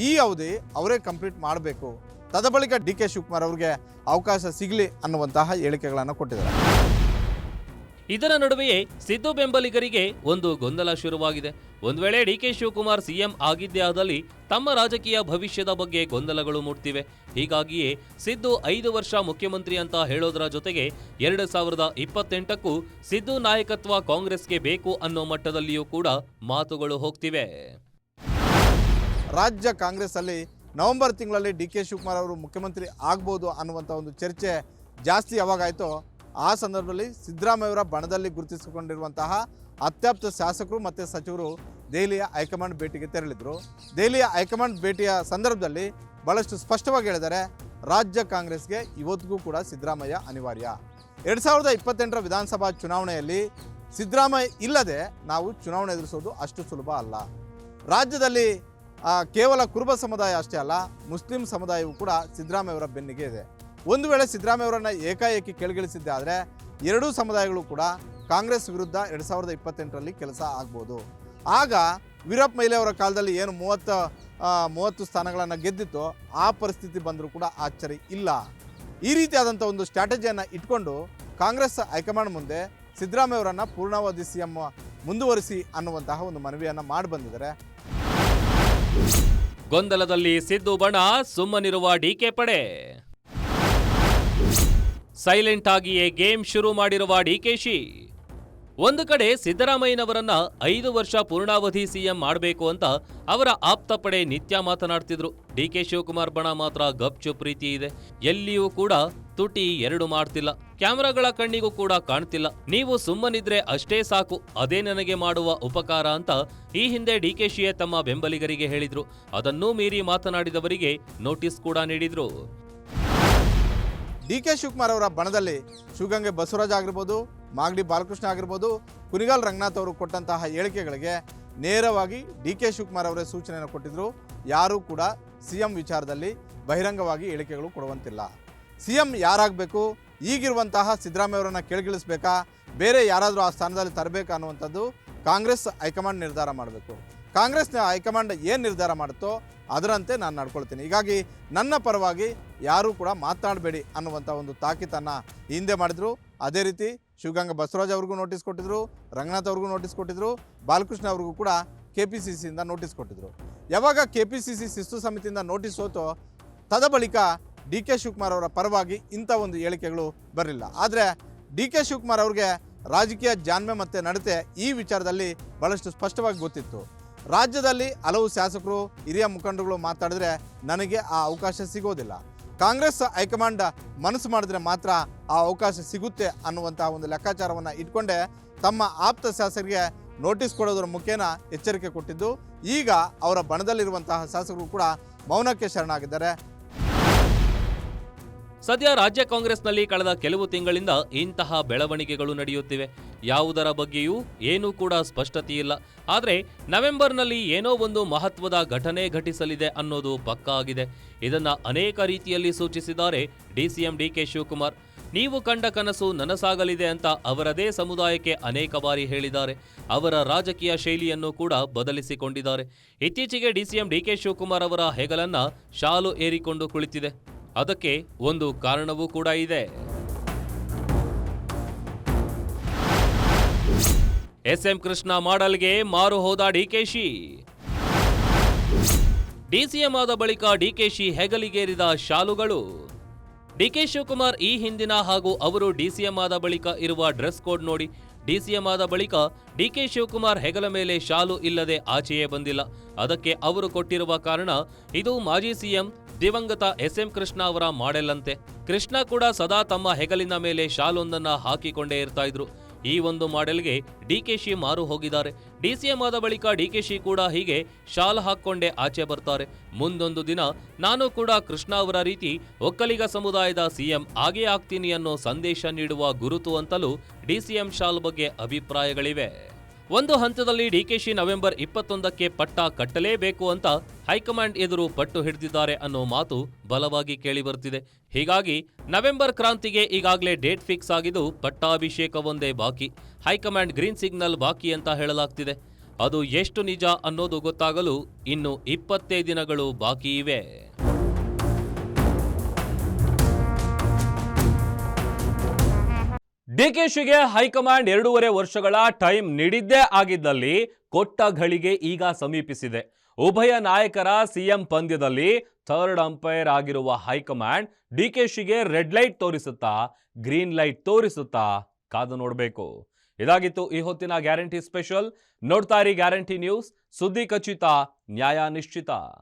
H: ಈ ಅವಧಿ ಅವರೇ ಕಂಪ್ಲೀಟ್ ಮಾಡಬೇಕು. ತದ ಬಳಿಕ ಡಿ ಕೆ ಶಿವಕುಮಾರ್ ಅವರಿಗೆ ಅವಕಾಶ ಸಿಗಲಿ ಅನ್ನುವಂತಹ ಹೇಳಿಕೆಗಳನ್ನು ಕೊಟ್ಟಿದ್ದಾರೆ.
A: ಇದರ ನಡುವೆಯೇ ಸಿದ್ದು ಬೆಂಬಲಿಗರಿಗೆ ಒಂದು ಗೊಂದಲ ಶುರುವಾಗಿದೆ. ಒಂದು ವೇಳೆ ಡಿ ಕೆ ಶಿವಕುಮಾರ್ ಸಿಎಂ ಆಗಿದ್ದೇ ಆದಲ್ಲಿ ತಮ್ಮ ರಾಜಕೀಯ ಭವಿಷ್ಯದ ಬಗ್ಗೆ ಗೊಂದಲಗಳು ಮೂಡ್ತಿವೆ. ಹೀಗಾಗಿಯೇ ಸಿದ್ದು ಐದು ವರ್ಷ ಮುಖ್ಯಮಂತ್ರಿ ಅಂತ ಹೇಳೋದರ ಜೊತೆಗೆ ಎರಡು ಸಾವಿರದ ಇಪ್ಪತ್ತೆಂಟಕ್ಕೂ ಸಿದ್ದು ನಾಯಕತ್ವ ಕಾಂಗ್ರೆಸ್ಗೆ ಬೇಕು ಅನ್ನೋ ಮಟ್ಟದಲ್ಲಿಯೂ ಕೂಡ ಮಾತುಗಳು ಹೋಗ್ತಿವೆ.
H: ರಾಜ್ಯ ಕಾಂಗ್ರೆಸ್ಸಲ್ಲಿ ನವೆಂಬರ್ ತಿಂಗಳಲ್ಲಿ ಡಿ ಕೆ ಶಿವಕುಮಾರ್ ಅವರು ಮುಖ್ಯಮಂತ್ರಿ ಆಗ್ಬೋದು ಅನ್ನುವಂಥ ಒಂದು ಚರ್ಚೆ ಜಾಸ್ತಿ ಯಾವಾಗಾಯಿತೋ ಆ ಸಂದರ್ಭದಲ್ಲಿ ಸಿದ್ದರಾಮಯ್ಯವರ ಬಣದಲ್ಲಿ ಗುರುತಿಸಿಕೊಂಡಿರುವಂತಹ ಅತ್ಯಾಪ್ತ ಶಾಸಕರು ಮತ್ತು ಸಚಿವರು ದೆಹಲಿಯ ಹೈಕಮಾಂಡ್ ಭೇಟಿಗೆ ತೆರಳಿದರು. ದೆಹಲಿಯ ಹೈಕಮಾಂಡ್ ಭೇಟಿಯ ಸಂದರ್ಭದಲ್ಲಿ ಬಹಳಷ್ಟು ಸ್ಪಷ್ಟವಾಗಿ ಹೇಳಿದ್ದಾರೆ, ರಾಜ್ಯ ಕಾಂಗ್ರೆಸ್ಗೆ ಇವತ್ತಿಗೂ ಕೂಡ ಸಿದ್ದರಾಮಯ್ಯ ಅನಿವಾರ್ಯ. ಎರಡು ಸಾವಿರದ ಇಪ್ಪತ್ತೆಂಟರ ವಿಧಾನಸಭಾ ಚುನಾವಣೆಯಲ್ಲಿ ಸಿದ್ದರಾಮಯ್ಯ ಇಲ್ಲದೆ ನಾವು ಚುನಾವಣೆ ಎದುರಿಸೋದು ಅಷ್ಟು ಸುಲಭ ಅಲ್ಲ. ರಾಜ್ಯದಲ್ಲಿ ಕೇವಲ ಕುರುಬ ಸಮುದಾಯ ಅಷ್ಟೇ ಅಲ್ಲ, ಮುಸ್ಲಿಂ ಸಮುದಾಯವೂ ಕೂಡ ಸಿದ್ದರಾಮಯ್ಯವರ ಬೆನ್ನಿಗೆ ಇದೆ. ಒಂದು ವೇಳೆ ಸಿದ್ದರಾಮಯ್ಯವರನ್ನ ಏಕಾಏಕಿ ಕೆಳಗಿಳಿಸಿದ್ದೆ ಆದರೆ ಎರಡೂ ಸಮುದಾಯಗಳು ಕೂಡ ಕಾಂಗ್ರೆಸ್ ವಿರುದ್ಧ ಎರಡು ಸಾವಿರದ ಇಪ್ಪತ್ತೆಂಟರಲ್ಲಿ ಕೆಲಸ ಆಗ್ಬೋದು. ಆಗ ವೀರಪ್ಪ ಮೈಲೆ ಅವರ ಕಾಲದಲ್ಲಿ ಏನು ಮೂವತ್ತು ಮೂವತ್ತು ಸ್ಥಾನಗಳನ್ನು ಗೆದ್ದಿತ್ತು ಆ ಪರಿಸ್ಥಿತಿ ಬಂದರೂ ಕೂಡ ಆಶ್ಚರ್ಯ ಇಲ್ಲ. ಈ ರೀತಿಯಾದಂಥ ಒಂದು ಸ್ಟ್ರಾಟಜಿಯನ್ನು ಇಟ್ಕೊಂಡು ಕಾಂಗ್ರೆಸ್ ಹೈಕಮಾಂಡ್ ಮುಂದೆ ಸಿದ್ದರಾಮಯ್ಯವರನ್ನು ಪೂರ್ಣಾವಧಿ ಸಿ ಎಂ ಮುಂದುವರಿಸಿ ಅನ್ನುವಂತಹ ಒಂದು ಮನವಿಯನ್ನು ಮಾಡಿ ಬಂದಿದ್ದಾರೆ.
A: ಗೊಂದಲದಲ್ಲಿ ಸಿದ್ದು ಬಣ, ಸುಮ್ಮನಿರುವ ಡಿಕೆ ಪಡೆ. ಸೈಲೆಂಟ್ ಆಗಿಯೇ ಗೇಮ್ ಶುರು ಮಾಡಿರುವ ಡಿಕೆಶಿ ಒಂದು ಕಡೆ ಸಿದ್ದರಾಮಯ್ಯನವರನ್ನ ಐದು ವರ್ಷ ಪೂರ್ಣಾವಧಿ ಸಿಎಂ ಮಾಡಬೇಕು ಅಂತ ಅವರ ಆಪ್ತ ಪಡೆ ನಿತ್ಯ ಮಾತನಾಡ್ತಿದ್ರು. ಡಿ ಕೆ ಶಿವಕುಮಾರ್ ಬಣ ಮಾತ್ರ ಗಪ್ಚು ಪ್ರೀತಿ ಇದೆ. ಎಲ್ಲಿಯೂ ಕೂಡ ತುಟಿ ಎರಡು ಮಾಡ್ತಿಲ್ಲ. ಕ್ಯಾಮ್ರಾಗಳ ಕಣ್ಣಿಗೂ ಕೂಡ ಕಾಣ್ತಿಲ್ಲ. ನೀವು ಸುಮ್ಮನಿದ್ರೆ ಅಷ್ಟೇ ಸಾಕು. ಅದೇ ನನಗೆ ಮಾಡುವ ಉಪಕಾರ ಅಂತ ಈ ಹಿಂದೆ ಡಿ ಕೆ ಶಿಯೇ ತಮ್ಮ ಬೆಂಬಲಿಗರಿಗೆ ಹೇಳಿದ್ರು. ಅದನ್ನೂ ಮೀರಿ ಮಾತನಾಡಿದವರಿಗೆ ನೋಟಿಸ್ ಕೂಡ ನೀಡಿದ್ರು.
H: ಡಿ ಕೆ ಶಿವಕುಮಾರ್ ಅವರ ಬಣದಲ್ಲಿ ಶಿವಗಂಗೆ ಬಸವರಾಜ್ ಆಗಿರ್ಬೋದು, ಮಾಗಡಿ ಬಾಲಕೃಷ್ಣ ಆಗಿರ್ಬೋದು ಕುನಿಗಾಲ್ ರಂಗನಾಥ್ ಅವರು ಕೊಟ್ಟಂತಹ ಹೇಳಿಕೆಗಳಿಗೆ ನೇರವಾಗಿ ಡಿ ಕೆ ಶಿವಕುಮಾರ್ ಅವರೇ ಸೂಚನೆಯನ್ನು ಕೊಟ್ಟಿದ್ರು. ಯಾರೂ ಕೂಡ ಸಿ ಎಂ ವಿಚಾರದಲ್ಲಿ ಬಹಿರಂಗವಾಗಿ ಹೇಳಿಕೆಗಳು ಕೊಡುವಂತಿಲ್ಲ. ಸಿ ಎಂ ಯಾರಾಗಬೇಕು, ಈಗಿರುವಂತಹ ಸಿದ್ದರಾಮಯ್ಯವರನ್ನು ಕೆಳಗಿಳಿಸ್ಬೇಕಾ, ಬೇರೆ ಯಾರಾದರೂ ಆ ಸ್ಥಾನದಲ್ಲಿ ತರಬೇಕಾ ಅನ್ನುವಂಥದ್ದು ಕಾಂಗ್ರೆಸ್ ಹೈಕಮಾಂಡ್ ನಿರ್ಧಾರ ಮಾಡಬೇಕು. ಕಾಂಗ್ರೆಸ್ನ ಹೈಕಮಾಂಡ್ ಏನು ನಿರ್ಧಾರ ಮಾಡುತ್ತೋ ಅದರಂತೆ ನಾನು ನಡ್ಕೊಳ್ತೀನಿ. ಹೀಗಾಗಿ ನನ್ನ ಪರವಾಗಿ ಯಾರೂ ಕೂಡ ಮಾತನಾಡಬೇಡಿ ಅನ್ನುವಂಥ ಒಂದು ತಾಕೀತನ್ನು ಹಿಂದೆ ಮಾಡಿದ್ರು. ಅದೇ ರೀತಿ ಶಿವಗಂಗಾ ಬಸವರಾಜ್ ಅವ್ರಿಗೂ ನೋಟಿಸ್ ಕೊಟ್ಟಿದ್ರು, ರಂಗನಾಥ್ ಅವ್ರಿಗೂ ನೋಟಿಸ್ ಕೊಟ್ಟಿದ್ರು, ಬಾಲಕೃಷ್ಣ ಅವ್ರಿಗೂ ಕೂಡ ಕೆ ಪಿ ಸಿ ಸಿಯಿಂದ ನೋಟಿಸ್ ಕೊಟ್ಟಿದ್ರು. ಯಾವಾಗ ಕೆ ಪಿ ಸಿ ಸಿ ಶಿಸ್ತು ಸಮಿತಿಯಿಂದ ನೋಟಿಸ್ ಹೋತೋ, ತದ ಬಳಿಕ ಡಿ ಕೆ ಶಿವಕುಮಾರ್ ಅವರ ಪರವಾಗಿ ಇಂಥ ಒಂದು ಹೇಳಿಕೆಗಳು ಬರಲಿಲ್ಲ. ಆದರೆ ಡಿ ಕೆ ಶಿವಕುಮಾರ್ ಅವ್ರಿಗೆ ರಾಜಕೀಯ ಜಾನ್ಮೆ ಮತ್ತು ನಡತೆ ಈ ವಿಚಾರದಲ್ಲಿ ಬಹಳಷ್ಟು ಸ್ಪಷ್ಟವಾಗಿ ಗೊತ್ತಿತ್ತು. ರಾಜ್ಯದಲ್ಲಿ ಹಲವು ಶಾಸಕರು ಹಿರಿಯ ಮುಖಂಡರುಗಳು ಮಾತಾಡಿದ್ರೆ ನನಗೆ ಆ ಅವಕಾಶ ಸಿಗೋದಿಲ್ಲ. ಕಾಂಗ್ರೆಸ್ ಹೈಕಮಾಂಡ್ ಮನಸ್ಸು ಮಾಡಿದ್ರೆ ಮಾತ್ರ ಆ ಅವಕಾಶ ಸಿಗುತ್ತೆ ಅನ್ನುವಂತಹ ಒಂದು ಲೆಕ್ಕಾಚಾರವನ್ನು ಇಟ್ಕೊಂಡೆ ತಮ್ಮ ಆಪ್ತ ಶಾಸಕರಿಗೆ ನೋಟಿಸ್ ಕೊಡೋದ್ರ ಮುಖೇನ ಎಚ್ಚರಿಕೆ ಕೊಟ್ಟಿದ್ದು. ಈಗ ಅವರ ಬಣದಲ್ಲಿರುವಂತಹ ಶಾಸಕರು ಕೂಡ ಮೌನಕ್ಕೆ ಶರಣಾಗಿದ್ದಾರೆ.
A: ಸದ್ಯ ರಾಜ್ಯ ಕಾಂಗ್ರೆಸ್ನಲ್ಲಿ ಕಳೆದ ಕೆಲವು ತಿಂಗಳಿಂದ ಇಂತಹ ಬೆಳವಣಿಗೆಗಳು ನಡೆಯುತ್ತಿವೆ. ಯಾವುದರ ಬಗ್ಗೆಯೂ ಏನೂ ಕೂಡ ಸ್ಪಷ್ಟತೆಯಿಲ್ಲ. ಆದರೆ ನವೆಂಬರ್ನಲ್ಲಿ ಏನೋ ಒಂದು ಮಹತ್ವದ ಘಟನೆ ಘಟಿಸಲಿದೆ ಅನ್ನೋದು ಪಕ್ಕಾ ಆಗಿದೆ. ಇದನ್ನು ಅನೇಕ ರೀತಿಯಲ್ಲಿ ಸೂಚಿಸಿದ್ದಾರೆ ಡಿಸಿಎಂ ಡಿಕೆ ಶಿವಕುಮಾರ್. ನೀವು ಕಂಡ ಕನಸು ನನಸಾಗಲಿದೆ ಅಂತ ಅವರದೇ ಸಮುದಾಯಕ್ಕೆ ಅನೇಕ ಬಾರಿ ಹೇಳಿದ್ದಾರೆ. ಅವರ ರಾಜಕೀಯ ಶೈಲಿಯನ್ನು ಕೂಡ ಬದಲಿಸಿಕೊಂಡಿದ್ದಾರೆ. ಇತ್ತೀಚೆಗೆ ಡಿಸಿಎಂ ಡಿಕೆ ಶಿವಕುಮಾರ್ ಅವರ ಹೆಗಲನ್ನ ಶಾಲು ಏರಿಕೊಂಡು ಕುಳಿತಿದೆ. ಅದಕ್ಕೆ ಒಂದು ಕಾರಣವೂ ಕೂಡ ಇದೆ. ಎಸ್ ಎಂ ಕೃಷ್ಣ ಮಾಡಲ್ಗೆ ಮಾರು ಹೋದ ಡಿಕೆಶಿ ಡಿಸಿಎಂ ಆದ ಬಳಿಕ ಡಿಕೆಶಿ ಹೆಗಲಿಗೇರಿದ ಶಾಲುಗಳು. ಡಿಕೆ ಶಿವಕುಮಾರ್ ಈ ಹಿಂದಿನ ಹಾಗೂ ಅವರು ಡಿಸಿಎಂ ಆದ ಬಳಿಕ ಇರುವ ಡ್ರೆಸ್ ಕೋಡ್ ನೋಡಿ. ಡಿಸಿಎಂ ಆದ ಬಳಿಕ ಡಿಕೆ ಶಿವಕುಮಾರ್ ಹೆಗಲ ಮೇಲೆ ಶಾಲು ಇಲ್ಲದೆ ಆಚೆಯೇ ಬಂದಿಲ್ಲ. ಅದಕ್ಕೆ ಅವರು ಕೊಟ್ಟಿರುವ ಕಾರಣ ಇದು ಮಾಜಿ ಸಿಎಂ ದಿವಂಗತ ಎಸ್ ಎಂ ಕೃಷ್ಣ ಅವರ ಮಾಡೆಲ್ ಅಂತೆ ಕೃಷ್ಣ ಕೂಡ ಸದಾ ತಮ್ಮ ಹೆಗಲಿನ ಮೇಲೆ ಶಾಲೊಂದನ್ನ ಹಾಕಿಕೊಂಡೇ ಇರ್ತಾ ಇದ್ರು. ಈ ಒಂದು ಮಾಡೆಲ್ಗೆ ಡಿಕೆಶಿ ಮಾರು ಹೋಗಿದ್ದಾರೆ. ಡಿಸಿಎಂ ಆದ ಬಳಿಕ ಡಿಕೆಶಿ ಕೂಡ ಹೀಗೆ ಶಾಲ್ ಹಾಕ್ಕೊಂಡೇ ಆಚೆ ಬರ್ತಾರೆ. ಮುಂದೊಂದು ದಿನ ನಾನು ಕೂಡ ಕೃಷ್ಣ ಅವರ ರೀತಿ ಒಕ್ಕಲಿಗ ಸಮುದಾಯದ ಸಿಎಂ ಆಗೇ ಆಗ್ತೀನಿ ಅನ್ನೋ ಸಂದೇಶ ನೀಡುವ ಗುರುತು ಅಂತಲೂ ಡಿಸಿಎಂ ಶಾಲ್ ಬಗ್ಗೆ ಅಭಿಪ್ರಾಯಗಳಿವೆ. ಒಂದು ಹಂತದಲ್ಲಿ ಡಿಕೆಶಿ ನವೆಂಬರ್ ಇಪ್ಪತ್ತೊಂದಕ್ಕೆ ಪಟ್ಟ ಕಟ್ಟಲೇಬೇಕು ಅಂತ ಹೈಕಮಾಂಡ್ ಎದುರು ಪಟ್ಟು ಹಿಡಿದಿದ್ದಾರೆ ಅನ್ನೋ ಮಾತು ಬಲವಾಗಿ ಕೇಳಿಬರುತ್ತಿದೆ. ಹೀಗಾಗಿ ನವೆಂಬರ್ ಕ್ರಾಂತಿಗೆ ಈಗಾಗಲೇ ಡೇಟ್ ಫಿಕ್ಸ್ ಆಗಿದ್ದು ಪಟ್ಟಾಭಿಷೇಕವೊಂದೇ ಬಾಕಿ. ಹೈಕಮಾಂಡ್ ಗ್ರೀನ್ ಸಿಗ್ನಲ್ ಬಾಕಿ ಅಂತ ಹೇಳಲಾಗ್ತಿದೆ. ಅದು ಎಷ್ಟು ನಿಜ ಅನ್ನೋದು ಗೊತ್ತಾಗಲು ಇನ್ನು ಇಪ್ಪತ್ತೇ ದಿನಗಳು ಬಾಕಿ ಇವೆ. ಡಿಕೆಶಿಗೆ ಹೈಕಮಾಂಡ್ ಎರಡೂವರೆ ವರ್ಷಗಳ ಟೈಮ್ ನೀಡಿದ್ದೇ ಆಗಿದ್ದಲ್ಲಿ ಕೊಟ್ಟ ಘಳಿಗೆ ಈಗ ಸಮೀಪಿಸಿದೆ. ಉಭಯ ನಾಯಕರ ಸಿಎಂ ಪಂದ್ಯದಲ್ಲಿ ಥರ್ಡ್ ಅಂಪೈರ್ ಆಗಿರುವ ಹೈಕಮಾಂಡ್ ಡಿಕೆಶಿಗೆ ರೆಡ್ ಲೈಟ್ ತೋರಿಸುತ್ತಾ, ಗ್ರೀನ್ ಲೈಟ್ ತೋರಿಸುತ್ತಾ ಕಾದು ನೋಡಬೇಕು. ಇದಾಗಿತ್ತು ಈ ಹೊತ್ತಿನ ಗ್ಯಾರಂಟಿ ಸ್ಪೆಷಲ್. ನೋಡ್ತಾ ಇರಿ ಗ್ಯಾರಂಟಿ ನ್ಯೂಸ್. ಸುದ್ದಿ ಖಚಿತ, ನ್ಯಾಯ ನಿಶ್ಚಿತ.